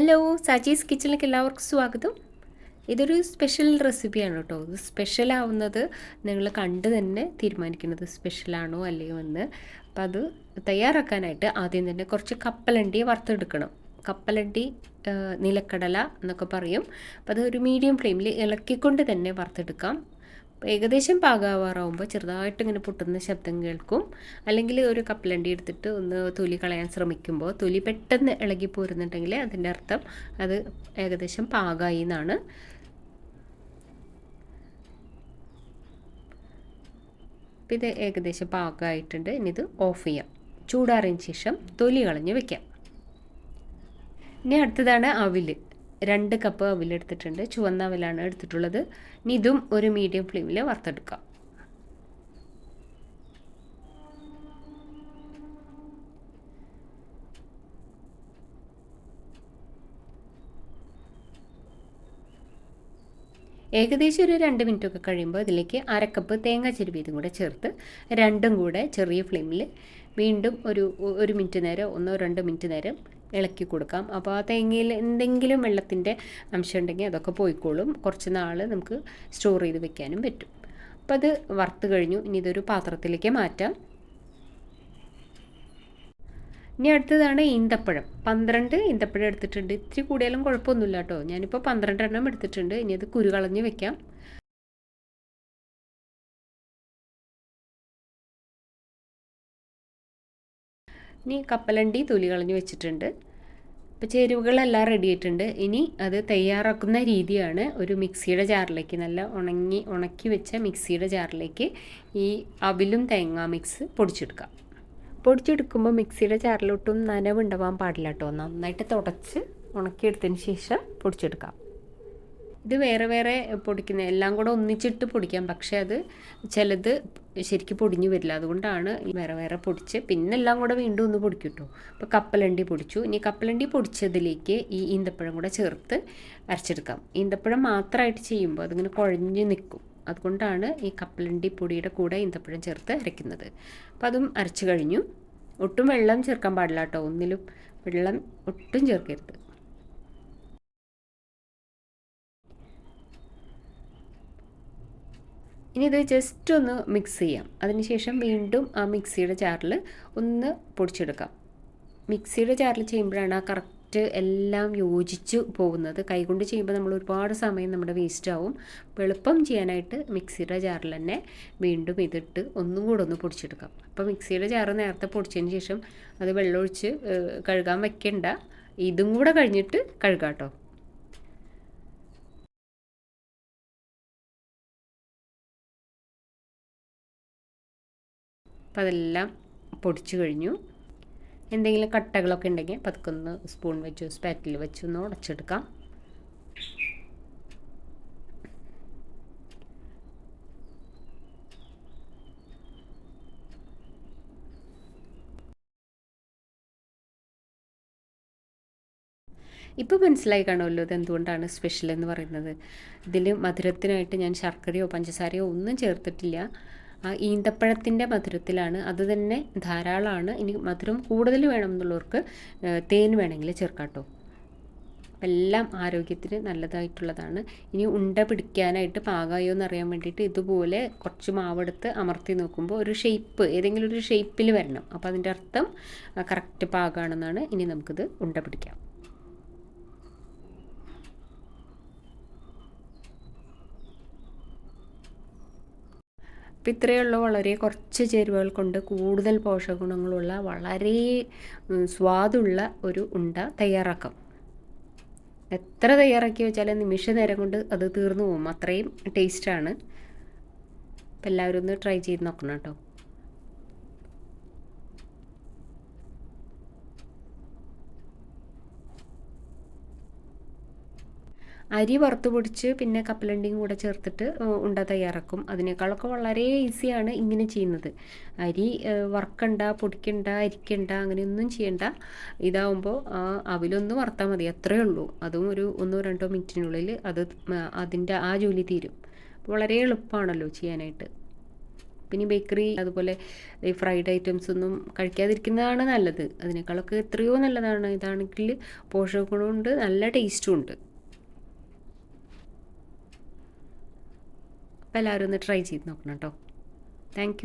Hello Saji's കിച്ചണിലേക്ക് എല്ലാവർക്കും സ്വാഗതം. ഇതൊരു സ്പെഷ്യൽ റെസിപ്പിയാണ് കേട്ടോ. ഇത് സ്പെഷ്യൽ ആവുന്നത് നിങ്ങൾ കണ്ട് തന്നെ തീരുമാനിക്കുന്നത് സ്പെഷ്യലാണോ അല്ലയോ എന്ന്. അപ്പോൾ അത് തയ്യാറാക്കാനായിട്ട് ആദ്യം തന്നെ കുറച്ച് കപ്പലണ്ടി വറുത്തെടുക്കണം. കപ്പലണ്ടി നിലക്കടല എന്നൊക്കെ പറയും. അപ്പോൾ അത് ഒരു മീഡിയം ഫ്ലെയിമിൽ ഇളക്കിക്കൊണ്ട് തന്നെ വറുത്തെടുക്കാം. ഏകദേശം പാകാവാറാവുമ്പോൾ ചെറുതായിട്ട് ഇങ്ങനെ പൊട്ടുന്ന ശബ്ദം കേൾക്കും. അല്ലെങ്കിൽ ഒരു കപ്പലണ്ടി എടുത്തിട്ട് ഒന്ന് തൊലി കളയാൻ ശ്രമിക്കുമ്പോൾ തൊലി പെട്ടെന്ന് ഇളകി പോരുന്നുണ്ടെങ്കിൽ അതിന്റെ അർത്ഥം അത് ഏകദേശം പാകായി എന്നാണ് ഇത് ഏകദേശം പാകമായിട്ടുണ്ട് ഇനി ഇത് ഓഫ് ചെയ്യാം. ചൂടാറിയതിന് ശേഷം തൊലി കളഞ്ഞ് വെക്കാം. ഇനി അടുത്തതാണ് അവിൽ. രണ്ട് കപ്പ് അവിലെടുത്തിട്ടുണ്ട്. ചുവന്ന അവിലാണ് എടുത്തിട്ടുള്ളത്. ഇനി ഇതും ഒരു മീഡിയം ഫ്ലെയിമിൽ വറുത്തെടുക്കാം. ഏകദേശം ഒരു രണ്ട് മിനിറ്റ് ഒക്കെ കഴിയുമ്പോൾ ഇതിലേക്ക് അരക്കപ്പ് തേങ്ങ ചെരുവിയതും കൂടെ ചേർത്ത് രണ്ടും കൂടെ ചെറിയ ഫ്ലെയിമിൽ വീണ്ടും ഒരു ഒരു മിനിറ്റ് നേരം ഒന്നോ രണ്ടോ മിനിറ്റ് നേരം ഇളക്കി കൊടുക്കാം. അപ്പോൾ ആ തേങ്ങയിൽ എന്തെങ്കിലും വെള്ളത്തിന്റെ അംശം ഉണ്ടെങ്കിൽ അതൊക്കെ പോയിക്കോളും. കുറച്ച് നാൾ നമുക്ക് സ്റ്റോർ ചെയ്ത് വെക്കാനും പറ്റും. അപ്പോൾ അത് വറുത്ത് കഴിഞ്ഞു. ഇനി ഇതൊരു പാത്രത്തിലേക്ക് മാറ്റാം. ഇനി അടുത്തതാണ് ഈന്തപ്പഴം. പന്ത്രണ്ട് ഈന്തപ്പഴം എടുത്തിട്ടുണ്ട്. ഇത്തിരി കൂടിയാലും കുഴപ്പമൊന്നുമില്ല കേട്ടോ. ഞാനിപ്പോൾ പന്ത്രണ്ട് എണ്ണം എടുത്തിട്ടുണ്ട്. ഇനി അത് കുരു കളഞ്ഞ് വെക്കാം. ഇനി കപ്പലണ്ടി തൊലി കളഞ്ഞ് വെച്ചിട്ടുണ്ട്. ഇപ്പോൾ ചേരുവകളെല്ലാം റെഡി ആയിട്ടുണ്ട്. ഇനി അത് തയ്യാറാക്കുന്ന രീതിയാണ് ഒരു മിക്സിയുടെ ജാറിലേക്ക് നല്ല ഉണങ്ങി ഉണക്കി വെച്ച മിക്സിയുടെ ജാറിലേക്ക് ഈ അവിലും തേങ്ങാ മിക്സ് പൊടിച്ചെടുക്കാം പൊടിച്ചെടുക്കുമ്പോൾ മിക്സിയുടെ ജാറിലോട്ടും നനവുണ്ടാവാൻ പാടില്ല കേട്ടോ. നന്നായിട്ട് തുടച്ച് ഉണക്കിയെടുത്തതിന് ശേഷം പൊടിച്ചെടുക്കാം ഇത് വേറെ വേറെ പൊടിക്കുന്ന എല്ലാം കൂടെ ഒന്നിച്ചിട്ട് പൊടിക്കാം. പക്ഷേ അത് ചിലത് ശരിക്കും പൊടിഞ്ഞു വരില്ല. അതുകൊണ്ടാണ് വേറെ വേറെ പൊടിച്ച് പിന്നെ എല്ലാം കൂടെ വീണ്ടും ഒന്ന് പൊടിക്കും കേട്ടോ അപ്പോൾ കപ്പലണ്ടി പൊടിച്ചു. ഇനി കപ്പലണ്ടി പൊടിച്ചതിലേക്ക് ഈ ഈന്തപ്പഴം കൂടെ ചേർത്ത് അരച്ചെടുക്കാം. ഈന്തപ്പഴം മാത്രമായിട്ട് ചെയ്യുമ്പോൾ അതിങ്ങനെ കുഴഞ്ഞു നിൽക്കും. അതുകൊണ്ടാണ് ഈ കപ്പലണ്ടി പൊടിയുടെ കൂടെ ഈന്തപ്പഴം ചേർത്ത് അരയ്ക്കുന്നത്. അപ്പം അതും അരച്ചു കഴിഞ്ഞു. ഒട്ടും വെള്ളം ചേർക്കാൻ പാടില്ല കേട്ടോ. ഒന്നിലും വെള്ളം ഒട്ടും ചേർക്കരുത്. ഇനി ഇത് ജസ്റ്റ് ഒന്ന് മിക്സ് ചെയ്യാം. അതിനുശേഷം വീണ്ടും ആ മിക്സിയുടെ ജാറിൽ ഒന്ന് പൊടിച്ചെടുക്കാം. മിക്സിയുടെ ജാറിൽ ചെയ്യുമ്പോഴാണ് ആ കറക്റ്റ് എല്ലാം യോജിച്ച് പോകുന്നത്. കൈകൊണ്ട് ചെയ്യുമ്പോൾ നമ്മൾ ഒരുപാട് സമയം നമ്മുടെ വേസ്റ്റ് ആവും. എളുപ്പം ചെയ്യാനായിട്ട് മിക്സിയുടെ ജാറിൽ തന്നെ വീണ്ടും ഇതിട്ട് ഒന്നും കൂടെ ഒന്ന് പൊടിച്ചെടുക്കാം. അപ്പോൾ മിക്സിയുടെ ജാറ് നേരത്തെ പൊടിച്ചതിന് ശേഷം അത് വെള്ളമൊഴിച്ച് കഴുകാൻ വെക്കണ്ട. ഇതും കൂടെ കഴിഞ്ഞിട്ട് കഴുകാം കേട്ടോ. അപ്പോൾ അതെല്ലാം പൊടിച്ചു കഴിഞ്ഞു. എന്തെങ്കിലും കട്ടകളൊക്കെ ഉണ്ടെങ്കിൽ പതുക്കൊന്ന് സ്പൂൺ വെച്ച് സ്പാറ്റിൽ വെച്ച് ഒന്ന് ഉടച്ചെടുക്കാം. ഇപ്പോൾ മനസ്സിലായി കാണുമല്ലോ ഇത് എന്തുകൊണ്ടാണ് സ്പെഷ്യൽ എന്ന് പറയുന്നത്. ഇതിൽ മധുരത്തിനായിട്ട് ഞാൻ ശർക്കരയോ പഞ്ചസാരയോ ഒന്നും ചേർത്തിട്ടില്ല. ആ ഈന്തപ്പഴത്തിന്റെ മധുരത്തിലാണ്. അത് തന്നെ ധാരാളമാണ്. ഇനി മധുരം കൂടുതൽ വേണമെന്നുള്ളവർക്ക് തേൻ വേണമെങ്കിൽ ചേർക്കാട്ടോ എല്ലാം ആരോഗ്യത്തിന് നല്ലതായിട്ടുള്ളതാണ്. ഇനി ഉണ്ട പിടിക്കാനായിട്ട് പാകമായോ എന്ന് അറിയാൻ വേണ്ടിയിട്ട് ഇതുപോലെ കുറച്ച് മാവെടുത്ത് അമർത്തി നോക്കുമ്പോൾ ഒരു ഷേപ്പ് ഏതെങ്കിലും ഒരു ഷേപ്പിൽ വരണം. അപ്പോൾ അതിന്റെ അർത്ഥം കറക്റ്റ് പാകമാണെന്നാണ് ഇനി നമുക്കിത് ഉണ്ട പിടിക്കാം. അപ്പോൾ ഇത്രയുള്ള വളരെ കുറച്ച് ചേരുവകൾ കൊണ്ട് കൂടുതൽ പോഷകഗുണങ്ങളുള്ള വളരെ സ്വാദുള്ള ഒരു ഉണ്ട തയ്യാറാക്കാം. എത്ര തയ്യാറാക്കി വെച്ചാലും നിമിഷ നേരം കൊണ്ട് അത് തീർന്നു പോകും. അത്രയും ടേസ്റ്റാണ്. അപ്പം എല്ലാവരും ഒന്ന് ട്രൈ ചെയ്ത് നോക്കണം കേട്ടോ. അരി വറുത്ത് പൊടിച്ച് പിന്നെ കപ്പലണ്ടിയും കൂടെ ചേർത്തിട്ട് ഉണ്ട തയ്യാറാക്കും. അതിനേക്കാളൊക്കെ വളരെ ഈസിയാണ് ഇങ്ങനെ ചെയ്യുന്നത്. അരി വറക്കണ്ട പൊടിക്കണ്ട അരിക്കണ്ട അങ്ങനെയൊന്നും ചെയ്യണ്ട. ഇതാവുമ്പോൾ അവിലൊന്ന് വറുത്താൽ മതി അത്രയേ ഉള്ളൂ. അതും ഒരു ഒന്നോ രണ്ടോ മിനിറ്റിനുള്ളിൽ അത് അതിന്റെ ആ ജോലി തീരും. വളരെ എളുപ്പമാണല്ലോ ചെയ്യാനായിട്ട്. പിന്നെ ബേക്കറി അതുപോലെ ഈ ഫ്രൈഡ് ഐറ്റംസ് ഒന്നും കഴിക്കാതിരിക്കുന്നതാണ് നല്ലത്. അതിനേക്കാളൊക്കെ എത്രയോ നല്ലതാണ്. ഇതാണെങ്കിൽ പോഷക ഗുണമുണ്ട് നല്ല ടേസ്റ്റും ഉണ്ട്. അപ്പോൾ എല്ലാവരും ഒന്ന് ട്രൈ ചെയ്ത് നോക്കണം കേട്ടോ താങ്ക്